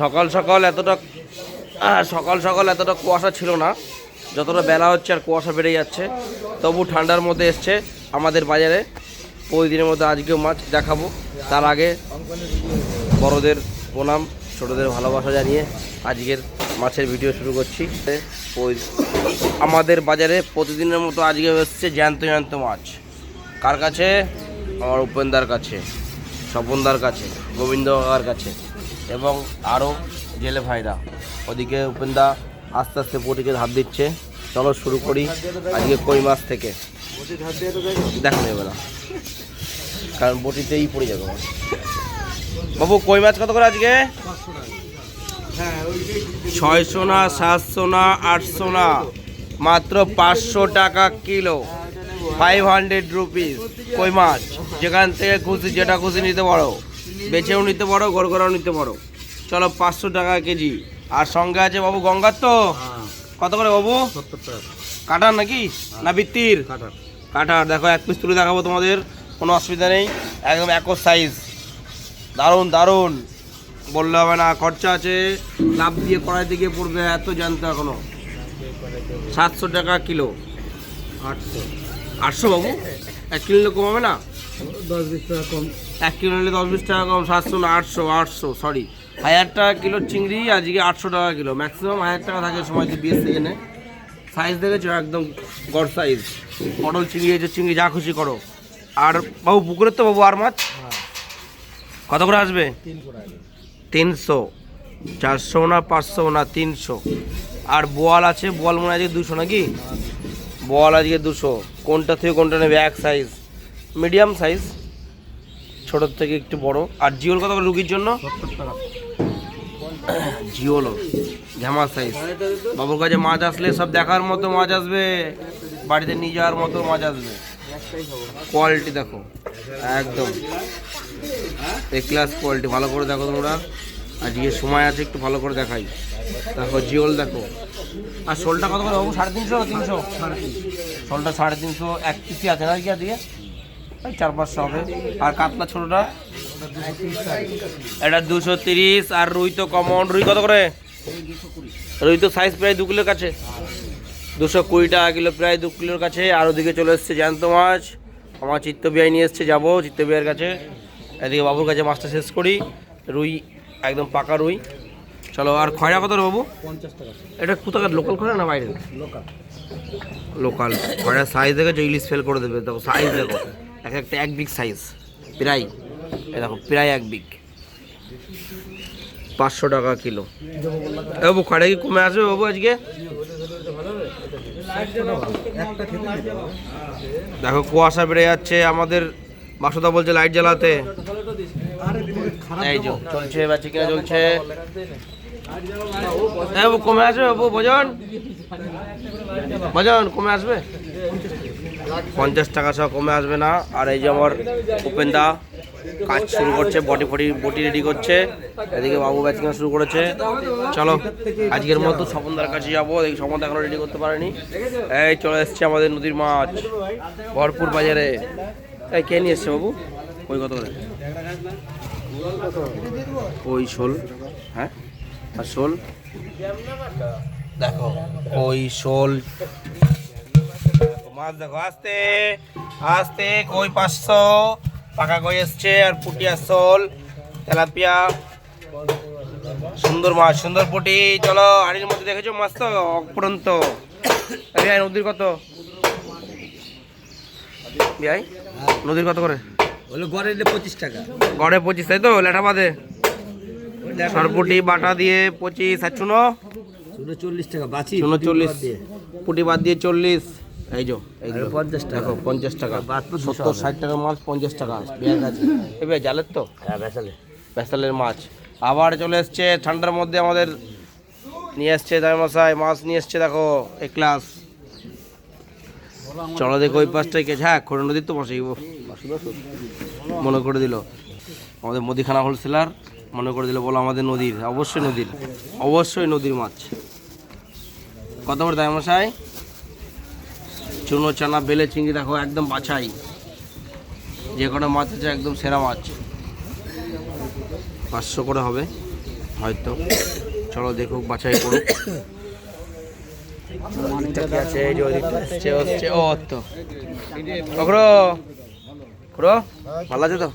সকাল সকাল এতটা সকাল সকাল এতটা কুয়াশা ছিল না। যতটা বেলা হচ্ছে আর কুয়াশা বেড়ে যাচ্ছে, তবু ঠান্ডার মধ্যে এসছে আমাদের বাজারে। প্রতিদিনের মধ্যে আজকেও মাছ দেখাবো। তার আগে বড়দের প্রণাম, ছোটদের ভালোবাসা জানিয়ে আজকের মাছের ভিডিও শুরু করছি। ওই আমাদের বাজারে প্রতিদিনের মতো আজকে এসছে জ্যান্ত জ্যান্ত মাছ। কার কাছে? আমার উপেন্দার কাছে, স্বপনদার কাছে গোবিন্দ কাকার কাছে। এবং আরও জেলে ভাইরা। ওদিকে উপেন্দা আস্তে আস্তে বটিকে ধাপ দিচ্ছে। চলো শুরু করি আজকে কই মাছ থেকে। দেখা যাবে না কারণ বটিতেই পড়ে যাবে। বাবু, কই মাছ কত করে আজকে? ছয়শো না, সাতশো না, আটশো না। মাত্র পাঁচশো টাকা কিলো। ফাইভ হান্ড্রেড রুপিস কই মাছ? যেখান থেকে খুশি, যেটা খুশি নিতে পারো। বেছেও নিতে পারো গড়গড়াও নিতে পারো। চলো পাঁচশো টাকা কেজি। আর সঙ্গে আছে বাবু গঙ্গার তো। কত করে বাবু? কাটার নাকি? না বৃত্তির? কাটার দেখো এক পিস তুলে দেখাবো তোমাদের। কোনো অসুবিধা নেই। একদম একর সাইজ দারুণ দারুণ। বললে হবে না খরচা আছে। লাভ দিয়ে কড়াই দিকে পড়বে এত জানতো এখনও সাতশো টাকা কিলো। আটশো। আটশো বাবু? এক কিলো কমাবে না? দশ বিশ টাকা কম। এক কিলো নিলে দশ বিশ টাকা কম, সাতশো না, আটশো আটশো সরি হাজার টাকা কিলো চিংড়ি, আজকে আটশো টাকা কিলো। ম্যাক্সিমাম হাজার টাকা থাকে সময় বিএস সিজনে সাইজ দেখেছ? একদম গড় সাইজ পটল, চিংড়ি হয়েছে চিংড়ি যা খুশি করো। আর বাবু, পুকুরের তো বাবু আর মাছ? কত করে আসবে? তিনশো। চারশো না পাঁচশো না তিনশো। আর বোয়াল আছে? বোয়াল মনে আজকে দুশো নাকি? বোয়াল আজকে দুশো। কোনটা থেকে কোনটা নেবে? এক সাইজ মিডিয়াম সাইজ ছোটোর থেকে একটু বড়। আর জিওল কত করে রুগীর জন্য? জিওলো ঝামা সাইজ। বাবুর কাছে মাছ আসলে সব দেখার মতো মাছ আসবে বাড়িতে নিয়ে যাওয়ার মতো মাছ আসবে। কোয়ালিটি দেখো একদম। এ ক্লাস কোয়ালিটি ভালো করে দেখো তোমরা। আজকে সময় আছে একটু ভালো করে দেখাই। দেখো জিওল দেখো। আর শোলটা কত করে বাবু? সাড়ে তিনশো তিনশো? শোলটা সাড়ে তিনশো এক পিসি আছে না কি আজকে? ওই চার পাঁচশো হবে। আর কাতলা ছোটোটা? এটা দুশো তিরিশ আর রুই তো কমন রুই কত করে? রুই তো সাইজ প্রায় দু কিলোর কাছে। দুশো কুড়ি টাকা কিলো প্রায় দু কিলোর কাছে। আর ওদিকে চলে এসছে জ্যান্ত মাছ। আমার চিত্ত বিয়াই নিয়ে এসছে যাব চিত্ত বিয়ের কাছে। এদিকে বাবুর কাছে মাছটা শেষ করি। রুই একদম পাকা রুই। চলো আর খয়রা কত বাবু? পঞ্চাশ টাকা। এটা কোথাকার লোকাল খয়রা না বাইরে লোকাল লোকাল খয়রা সাইজ দেখেছ ইলিশ ফেল করে দেবে। দেখো সাইজ দেখো। এক একটা এক বিগ সাইজ প্রায় দেখো, প্রায় এক বিগ পাঁচশো টাকা কিলো। এ বাবু কি কমে আসবে বাবু আজকে। দেখো, কুয়াশা বেড়ে যাচ্ছে, আমাদের বাসুদা বলছে লাইট জ্বালাতে। এই চলছে বেচে কিনা চলছে। বাবু, কমে আসবে বাবু, ভোজন? ভোজন, কমে আসবে? পঞ্চাশ টাকা সহ কমে আসবে না। আর এই যে আমার উপেন্দা, কাজ শুরু করছে, বডি ফডি, বটি রেডি করছে। এদিকে বাবু ব্যাচিং শুরু করেছে। চলো, আজকের মতো স্বপনদার কাছে যাব। দেখি স্বপন এখনও রেডি করতে পারেনি। এই চলে এসছে আমাদের নদীর মাছ। ভরপুর বাজারে। এই কে নিয়ে এসছে বাবু? ওই কত করে? ওই শোল। হ্যাঁ? আর শোল? দেখো, ওই শোল মাছ দেখো আস্তে আস্তে কই পাঁচশো? পাকা কই এসছে আর পুটিয়া শোল তেলাপিয়া। সুন্দর মাছ সুন্দর পুটি। চলো হাড়ির মধ্যে দেখেছ মাছ তো? অপরন্ত নদীর কত? বিয়াই নদীর কত করে? হলো গড়ে পঁচিশ টাকা। গড়ে পঁচিশ তাই তো? লেঠা বাদে। সরপুটি বাটা দিয়ে পঁচিশ আর চুনো? শুনে চল্লিশ টাকা বাঁচি চুনো চল্লিশ পুটি বাদ দিয়ে চল্লিশ। এই যো এই পঞ্চাশ টাকা। পঞ্চাশ টাকা। সত্তর ষাট টাকার মাছ পঞ্চাশ টাকা। এবার জালের তো? হ্যাঁ বেসালে পেশালের মাছ। আবার চলে এসছে ঠান্ডার মধ্যে আমাদের নিয়ে এসছে মশাই মাছ নিয়ে এসছে দেখো এক ক্লাস চলো দেখো ওই পাশটাই কে হ্যাঁ খোড় নদীর তো বসে মনে করে দিল। আমাদের মুদিখানা হোলসেলার মনে করে দিল বলো আমাদের নদীর। অবশ্যই নদীর। অবশ্যই নদীর মাছ। কত করে মশাই চুনো চানা বেলে চিংড়ি দেখো একদম বাছাই। যে কোনো মাছ আছে একদম সেরা মাছ। পাঁচশো করে হবে হয়তো। চলো দেখুক বাছাই করুক। ভালো আছে তো?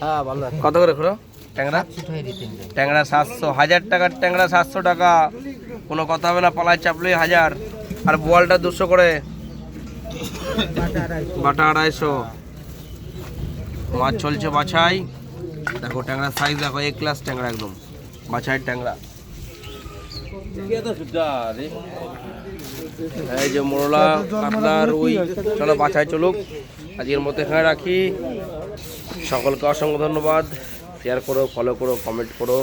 হ্যাঁ কত করে খুড়ো? ট্যাংরা? ট্যাংরা সাতশো। হাজার টাকার ট্যাংরা সাতশো টাকা। কোনো কথা হবে না পালায় চাপলেই হাজার। আর বোয়ালটা দুশো করে। বাটা আড়াইশো। মাছ চলছে বাছাই। দেখো ট্যাংরা সাইজ দেখো এক ক্লাস ট্যাংরা একদম। বাছাই ট্যাংরা। এই যে মোরলা কাতলা রুই। চলো বাছাই চলুক। আজকের মতো এখানে রাখি। সকলকে অসংখ্য ধন্যবাদ। শেয়ার করো ফলো করো কমেন্ট করো।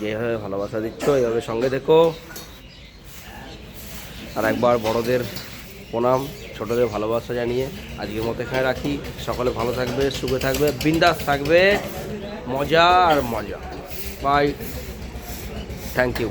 যেভাবে ভালোবাসা দিচ্ছ এইভাবে সঙ্গে দেখো আর একবার বড়দের প্রণাম। ছোটদের ভালোবাসা জানিয়ে আজকের মতো এখানে রাখি। সকলে ভালো থাকবে, সুখে থাকবে, বিন্দাস থাকবে। মজা আর মজা। Bye thank you